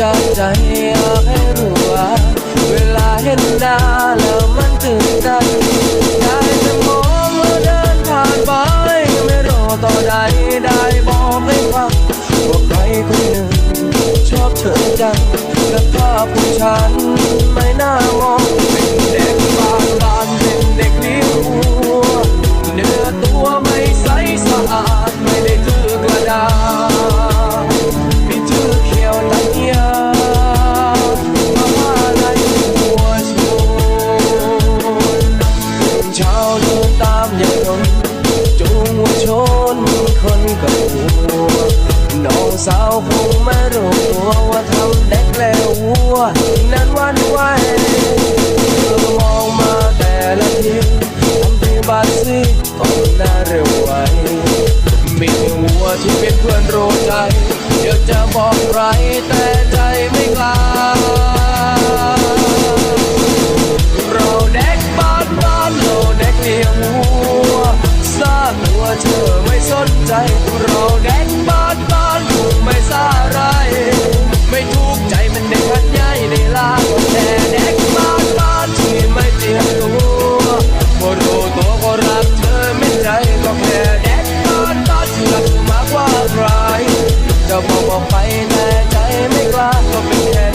จากใจอยากให้รู้ว่าเวลาเห็นดาแล้วมันตื่นเต้นได้จะมองแล้วเดินผ่านไปไม่รอต่อใดได้บอกให้ฟังว่าใครคนหนึ่งชอบเธอจังและภาพของฉัน ชาวลุนตามยางนนจูงวัวชนคนกับวัวน้องสาวคงไม่รู้ตัวว่าทำเด็กแล้ววัวนั้นวันไหวเธอมองมาแต่ละทีทำทีบาซีก็น่าเร็วไวมีวัวที่เป็นเพื่อนรู้ใจอยวจะบอกใครแต่ใจไม่กล้า ใจเราแดงบ้านบ้านลูกไม่สาไร ไม่ทุกใจมันเด็กันใหญ่ในลาแต่เด็กบ้านบ้านที่ไม่เจียมตัวพอรู้ตัวก็รักเธอไม่ใจก็แค่เด็กบ้านบ้านที่รักมากกว่าใครจะบอกว่าไปแต่ใจไม่กล้าก็เป็นแค่